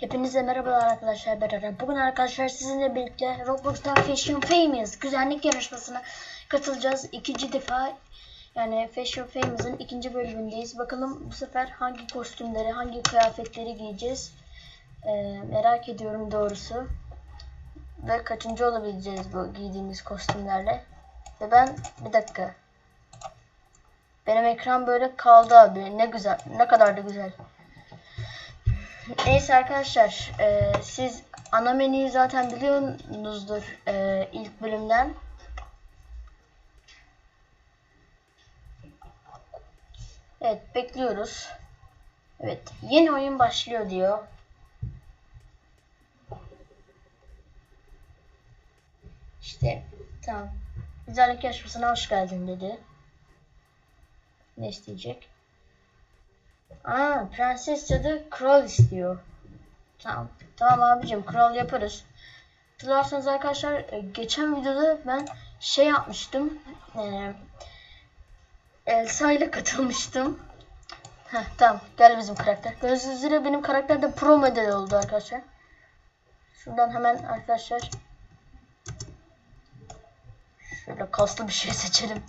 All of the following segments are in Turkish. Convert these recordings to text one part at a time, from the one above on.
Hepinize merhabalar arkadaşlar ben Eren. Bugün arkadaşlar sizinle birlikte Roblox'ta Fashion Famous güzellik yarışmasına katılacağız. İkinci defa yani Fashion Famous'ın ikinci bölümündeyiz. Bakalım bu sefer hangi kostümleri, hangi kıyafetleri giyeceğiz. Ee, merak ediyorum doğrusu. Ve kaçıncı olabileceğiz bu giydiğimiz kostümlerle. Ve ben bir dakika. Benim ekran böyle kaldı abi. Ne güzel. Ne kadar da güzel. Neyse arkadaşlar, e, siz ana menüyü zaten biliyorsunuzdur e, ilk bölümden. Evet, bekliyoruz. Evet, yeni oyun başlıyor diyor. İşte, tamam. Güzellik yarışmasına hoş geldin dedi. Ne isteyecek? Aa, prenses ya da kral istiyor. Tamam. Tamam abicim kral yaparız. Hatırlarsanız arkadaşlar e, geçen videoda ben şey yapmıştım. E, Elsa ile katılmıştım. Heh, tamam gel bizim karakter. Gördüğünüz üzere benim karakter de pro model oldu arkadaşlar. Şuradan hemen arkadaşlar şöyle kaslı bir şey seçelim.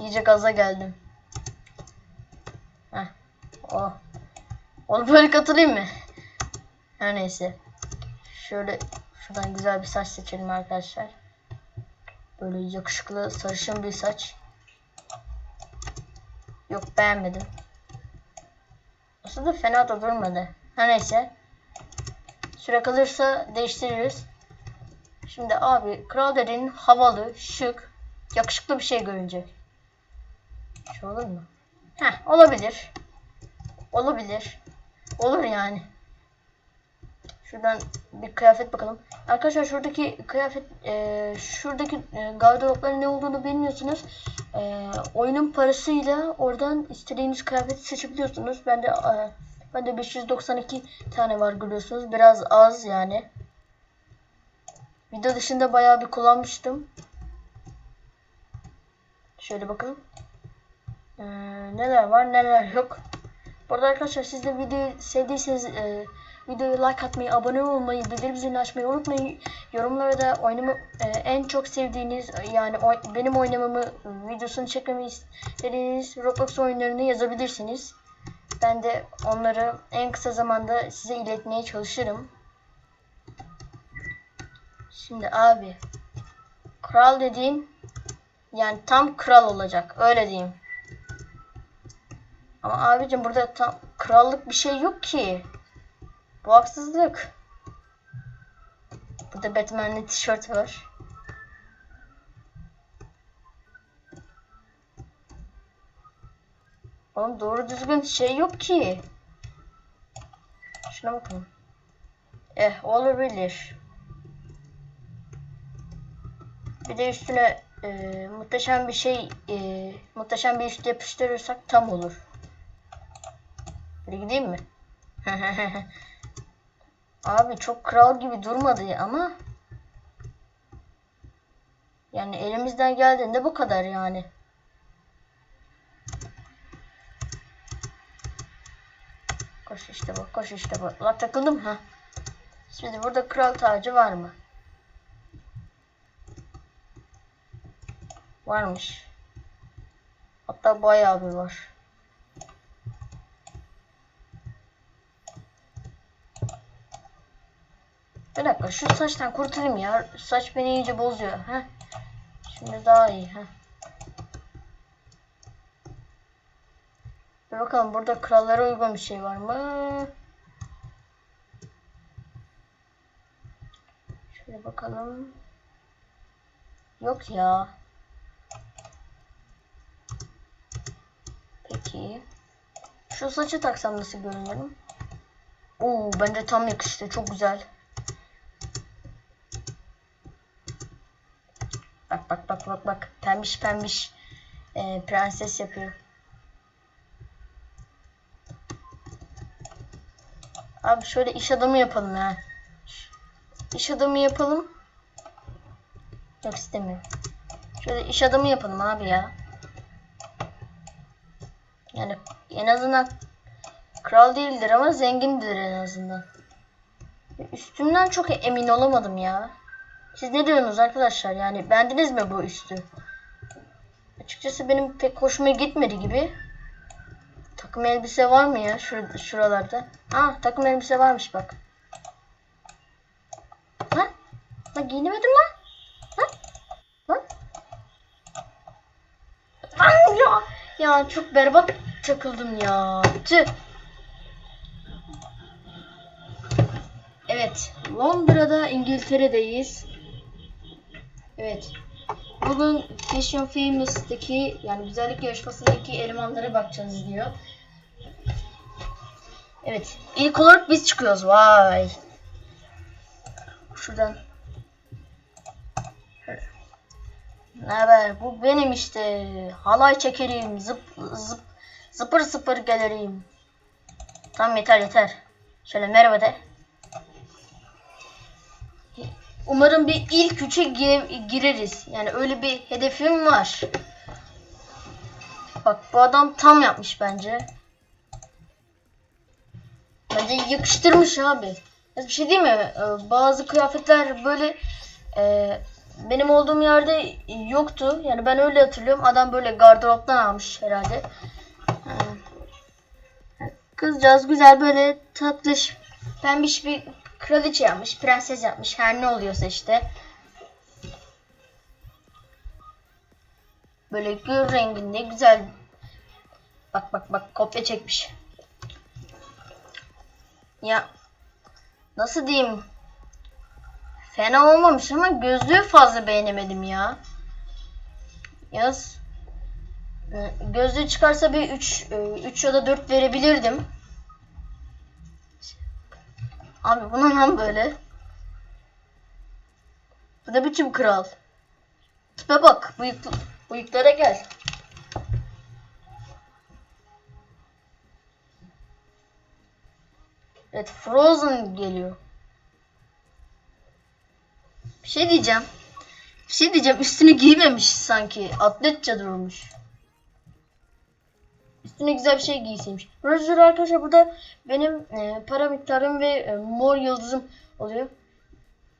İyice gaza geldim. Heh. Oh. Onu böyle katılayım mı? Her neyse. Şöyle şuradan güzel bir saç seçelim arkadaşlar. Böyle yakışıklı sarışın bir saç. Yok beğenmedim. Aslında fena da durmadı. Her neyse. Süre kalırsa değiştiririz. Şimdi abi kral dediğin havalı, şık, yakışıklı bir şey görünecek. Şu olur mu? Heh olabilir. Olabilir. Olur yani. Şuradan bir kıyafet bakalım. Arkadaşlar şuradaki kıyafet, e, şuradaki e, gardıropların ne olduğunu bilmiyorsunuz. E, oyunun parasıyla oradan istediğiniz kıyafeti seçebiliyorsunuz. Ben de e, ben de 592 tane var görüyorsunuz. Biraz az yani. Video dışında bayağı bir kullanmıştım. Şöyle bakalım. E, neler var neler yok. Burada arkadaşlar siz de videoyu sevdiyseniz e, videoyu like atmayı, abone olmayı, bildirim zilini açmayı unutmayın. Yorumlara da oyunumu e, en çok sevdiğiniz yani oy- benim oynamamı videosunu çekmemi istediğiniz Roblox oyunlarını yazabilirsiniz. Ben de onları en kısa zamanda size iletmeye çalışırım. Şimdi abi kral dediğin yani tam kral olacak öyle diyeyim. Ama abicim burada tam krallık bir şey yok ki. Bu haksızlık. Burada Batman'li tişört var. Oğlum doğru düzgün şey yok ki. Şuna bakın. Eh olabilir. Bir de üstüne e, muhteşem bir şey e, muhteşem bir üst yapıştırırsak tam olur. Hadi gideyim mi? Abi çok kral gibi durmadı ama yani elimizden geldiğinde bu kadar yani. Koş işte bu, koş işte bu. La takıldım ha. Şimdi burada kral tacı var mı? Varmış. Hatta bayağı bir var. Bir dakika şu saçtan kurtulayım ya. Saç beni iyice bozuyor. Heh. Şimdi daha iyi. Heh. Bir bakalım burada krallara uygun bir şey var mı? Şöyle bakalım. Yok ya. Peki. Şu saçı taksam nasıl görünüyorum? Oo bence tam yakıştı. Çok güzel. Bak bak bak bak bak. Pembiş pembiş e, prenses yapıyor. Abi şöyle iş adamı yapalım ya. İş adamı yapalım. Yok istemiyorum. Şöyle iş adamı yapalım abi ya. Yani en azından kral değildir ama zengindir en azından. Üstünden çok emin olamadım ya. Siz ne diyorsunuz arkadaşlar? Yani beğendiniz mi bu üstü? Açıkçası benim pek hoşuma gitmedi gibi. Takım elbise var mı ya şur şuralarda? Ha takım elbise varmış bak. Ha? Lan giyinemedim lan. Ha? Ha? Lan ya. Ya çok berbat takıldım ya. Tüh. Evet. Londra'da İngiltere'deyiz. Evet. Bugün Fashion Famous'taki yani güzellik yarışmasındaki elemanlara bakacağız diyor. Evet. İlk olarak biz çıkıyoruz. Vay. Şuradan. Ne haber? Bu benim işte. Halay çekerim. Zıp zıp zıpır zıpır gelirim. Tamam yeter yeter. Şöyle merhaba de. Umarım bir ilk üçe gire- gireriz. Yani öyle bir hedefim var. Bak bu adam tam yapmış bence. Bence yakıştırmış abi. Bir şey değil mi? Ee, Bazı kıyafetler böyle e, benim olduğum yerde yoktu. Yani ben öyle hatırlıyorum. Adam böyle gardıroptan almış herhalde. Ha. Kızcağız güzel böyle tatlış pembiş bir kraliçe yapmış, prenses yapmış. Her ne oluyorsa işte. Böyle gül renginde güzel. Bak bak bak kopya çekmiş. Ya nasıl diyeyim? Fena olmamış ama gözlüğü fazla beğenemedim ya. Yaz. Gözlüğü çıkarsa bir 3 3 ya da 4 verebilirdim. Abi bu ne lan böyle? Bu da biçim kral. Tipe bak. Bıyık, bıyıklara gel. Evet Frozen geliyor. Bir şey diyeceğim. Bir şey diyeceğim. Üstünü giymemiş sanki. Atletçe durmuş. Üstüne güzel bir şey giyseymiş. Roger arkadaşlar burada benim e, para miktarım ve e, mor yıldızım oluyor.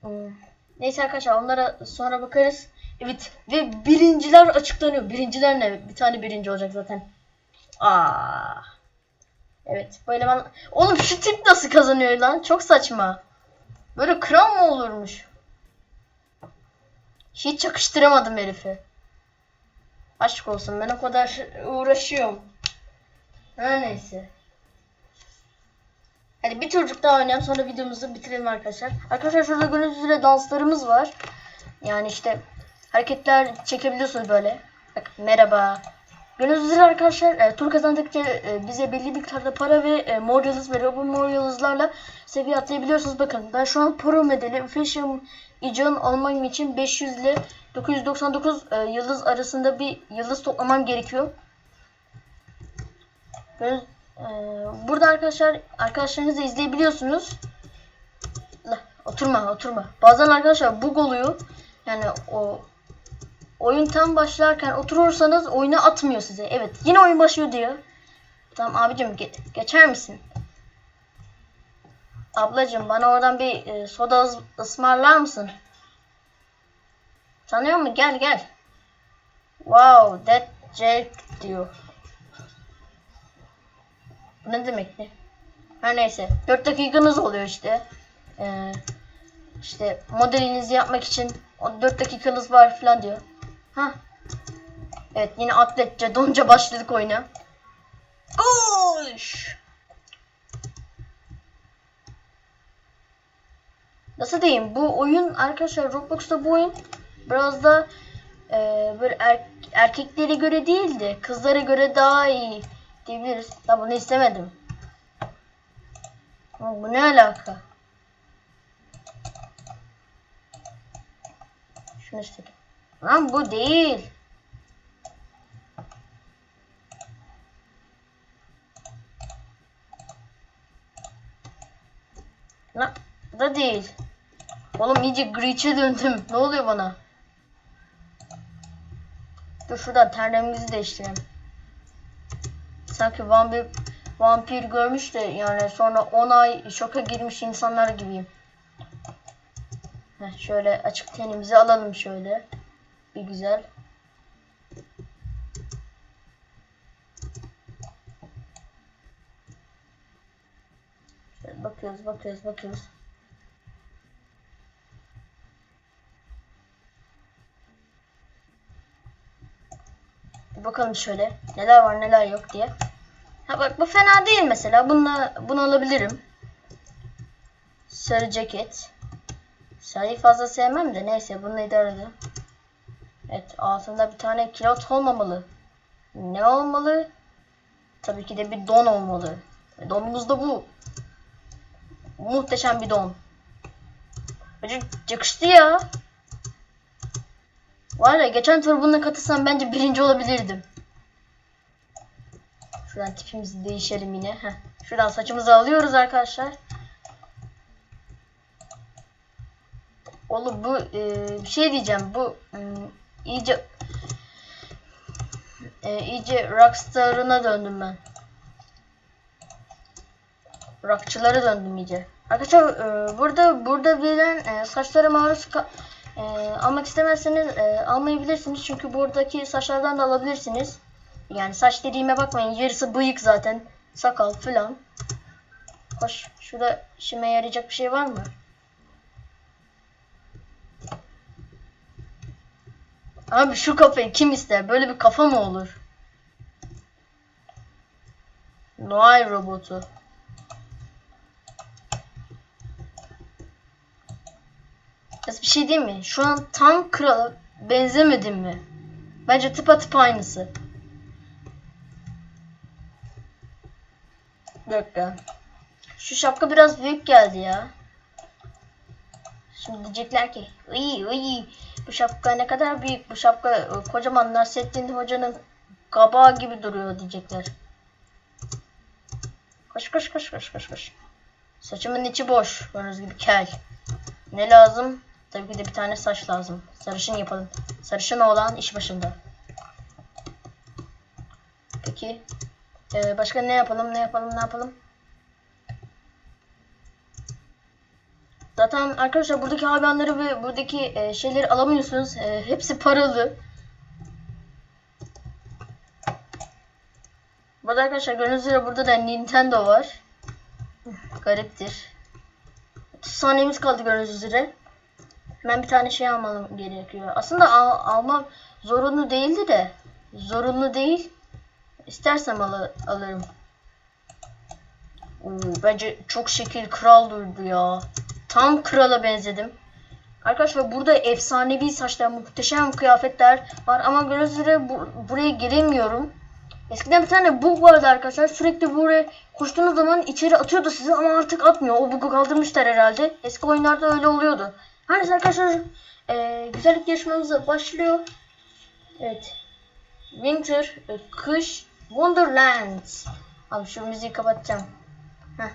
Hmm. Neyse arkadaşlar onlara sonra bakarız. Evet ve birinciler açıklanıyor. Birinciler ne? Bir tane birinci olacak zaten. Aa. Evet bu eleman... Oğlum şu tip nasıl kazanıyor lan? Çok saçma. Böyle kral mı olurmuş? Hiç yakıştıramadım herifi. Aşk olsun ben o kadar uğraşıyorum. Her neyse. Hadi bir turcuk daha oynayalım sonra videomuzu bitirelim arkadaşlar. Arkadaşlar şurada gördüğünüz üzere danslarımız var. Yani işte hareketler çekebiliyorsunuz böyle. Bak merhaba. Gördüğünüz üzere arkadaşlar e, tur kazandıkça e, bize belli miktarda para ve e, mor yıldız veriyor. Bu mor yıldızlarla seviye atlayabiliyorsunuz. Bakın ben şu an pro modeli Fashion Icon olmam için 500 ile 999 e, yıldız arasında bir yıldız toplamam gerekiyor. Göz, e, burada arkadaşlar arkadaşlarınızı izleyebiliyorsunuz. Oturma oturma. Bazen arkadaşlar bug oluyor. Yani o oyun tam başlarken oturursanız oyuna atmıyor size. Evet yine oyun başlıyor diyor. Tamam abicim ge- geçer misin? Ablacım bana oradan bir e, soda ıs- ısmarlar mısın? Tanıyor musun? Gel gel. Wow, that Jack diyor. Bu ne demek ne? Her neyse. 4 dakikanız oluyor işte. Ee, işte modelinizi yapmak için o 4 dakikanız var falan diyor. Ha. Evet yine atletçe donca başladık oyuna. Koş. Nasıl diyeyim? Bu oyun arkadaşlar Roblox'ta bu oyun biraz da e, böyle er- erkeklere göre değil de kızlara göre daha iyi diyebiliriz. Ya bunu istemedim. Ama bu ne alaka? Şunu istedim. Lan bu değil. Lan da değil. Oğlum iyice Breach'e döndüm. Ne oluyor bana? Dur şuradan terlemimizi değiştirelim. Sanki vampir, vampir görmüş de yani sonra 10 ay şoka girmiş insanlar gibiyim. Heh, şöyle açık tenimizi alalım şöyle. Bir güzel. Şöyle bakıyoruz, bakıyoruz, bakıyoruz. Bir bakalım şöyle neler var neler yok diye. Ha bak bu fena değil mesela. Bununla, bunu alabilirim. Sarı ceket. Sarıyı fazla sevmem de neyse bunu idare edelim. Evet altında bir tane kilot olmamalı. Ne olmalı? Tabii ki de bir don olmalı. Donumuz da bu. Muhteşem bir don. Bence yakıştı ya. Var ya geçen tur bununla katılsam bence birinci olabilirdim. Şuradan tipimizi değişelim yine. Heh. Şuradan saçımızı alıyoruz arkadaşlar. Oğlum bu e, bir şey diyeceğim. Bu e, iyice e, iyice rockstar'ına döndüm ben. Rockçılara döndüm iyice. Arkadaşlar e, burada burada verilen e, saçlara maruz e, almak istemezseniz e, almayabilirsiniz. Çünkü buradaki saçlardan da alabilirsiniz. Yani saç dediğime bakmayın. Yarısı bıyık zaten. Sakal falan. Hoş. Şurada işime yarayacak bir şey var mı? Abi şu kafayı kim ister? Böyle bir kafa mı olur? Noel robotu. Yalnız bir şey değil mi? Şu an tam krala benzemedim mi? Bence tıpatıp aynısı. Bir dakika. Şu şapka biraz büyük geldi ya. Şimdi diyecekler ki iyi iyi bu şapka ne kadar büyük bu şapka e, kocaman Nasrettin Hoca'nın kabağı gibi duruyor diyecekler. Koş koş koş koş koş koş. Saçımın içi boş. Gördüğünüz gibi kel. Ne lazım? Tabii ki de bir tane saç lazım. Sarışın yapalım. Sarışın olan iş başında. Peki. Ee, başka ne yapalım? Ne yapalım? Ne yapalım? Zaten arkadaşlar buradaki hayvanları ve buradaki e, şeyleri alamıyorsunuz. E, hepsi paralı. Burada arkadaşlar gördüğünüz üzere burada da Nintendo var. Gariptir. 30 saniyemiz kaldı gördüğünüz üzere. Hemen bir tane şey almam gerekiyor. Aslında al, almam zorunlu değildi de. Zorunlu değil. İstersem al alırım. Oo, bence çok şekil kral durdu ya. Tam krala benzedim. Arkadaşlar burada efsanevi saçlar, muhteşem kıyafetler var ama gördüğünüz bu, buraya giremiyorum. Eskiden bir tane bug vardı arkadaşlar. Sürekli buraya koştuğunuz zaman içeri atıyordu sizi ama artık atmıyor. O bug'u kaldırmışlar herhalde. Eski oyunlarda öyle oluyordu. Her neyse arkadaşlar e, güzellik yarışmamız başlıyor. Evet. Winter, e, kış, Wonderland. Abi şu müziği kapatacağım. Heh.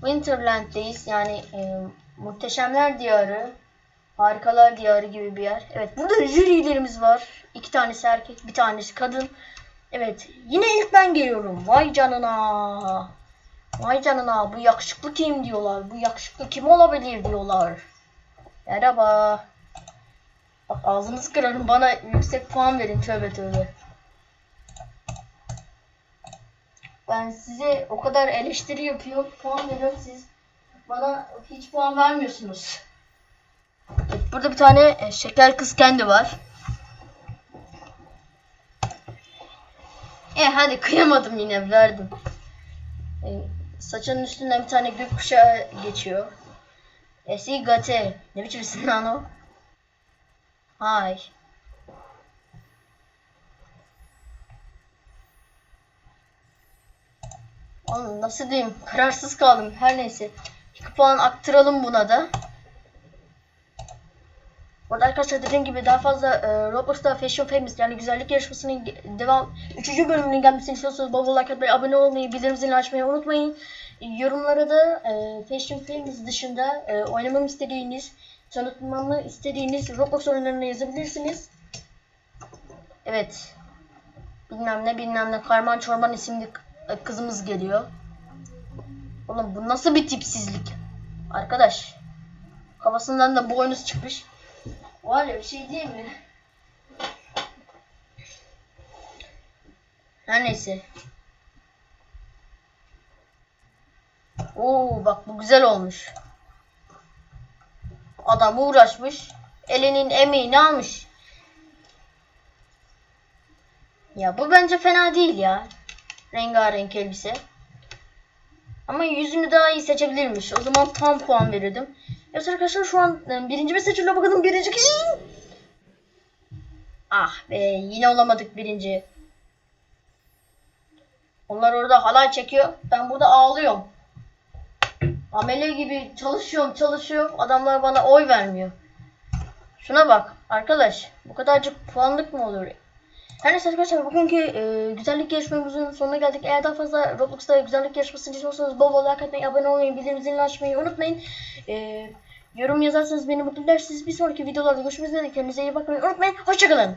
Winterland'deyiz. Yani e, muhteşemler diyarı, harikalar diyarı gibi bir yer. Evet burada jürilerimiz var. İki tanesi erkek, bir tanesi kadın. Evet yine ilk ben geliyorum. Vay canına. Vay canına bu yakışıklı kim diyorlar. Bu yakışıklı kim olabilir diyorlar. Merhaba. Bak ağzınızı kırarım bana yüksek puan verin tövbe tövbe. Ben size o kadar eleştiri yapıyorum, puan veriyorum siz bana hiç puan vermiyorsunuz. Evet, burada bir tane e, şeker kız kendi var. E hadi kıyamadım yine verdim. E, saçının üstünden bir tane gökkuşağı geçiyor. Esi gate. Ne biçim isim lan o? Hay. Oğlum nasıl diyeyim? Kararsız kaldım. Her neyse. 2 puan aktıralım buna da. Burada arkadaşlar dediğim gibi daha fazla e, Roblox'ta Fashion Famous yani güzellik yarışmasının devam 3. bölümünün gelmesini istiyorsanız bol bol like abone olmayı, bildirim zilini açmayı unutmayın. Yorumlara da e, Fashion Famous dışında e, oynamamı istediğiniz, tanıtmamı istediğiniz Roblox oyunlarını yazabilirsiniz. Evet. Bilmem ne bilmem ne Karman Çorman isimli kızımız geliyor. Oğlum bu nasıl bir tipsizlik? Arkadaş. Kafasından da boynuz çıkmış. Var ya bir şey değil mi? Her neyse. Oo bak bu güzel olmuş. Adam uğraşmış. Elinin emeğini almış. Ya bu bence fena değil ya. Rengarenk elbise. Ama yüzünü daha iyi seçebilirmiş. O zaman tam puan verirdim. Evet arkadaşlar şu an e, birinci mi seçiliyor bakalım birinci kişi. Ah be yine olamadık birinci. Onlar orada halay çekiyor. Ben burada ağlıyorum. Amele gibi çalışıyorum çalışıyorum. Adamlar bana oy vermiyor. Şuna bak arkadaş. Bu kadarcık puanlık mı olur? Her neyse arkadaşlar bugünkü e, güzellik yarışmamızın sonuna geldik. Eğer daha fazla Roblox'ta güzellik yarışmasını istiyorsanız bol bol like atmayı, abone olmayı, bildirim zilini açmayı unutmayın. E, yorum yazarsanız beni mutlu edersiniz. Bir sonraki videolarda görüşmek üzere. Kendinize iyi bakmayı unutmayın. Hoşçakalın.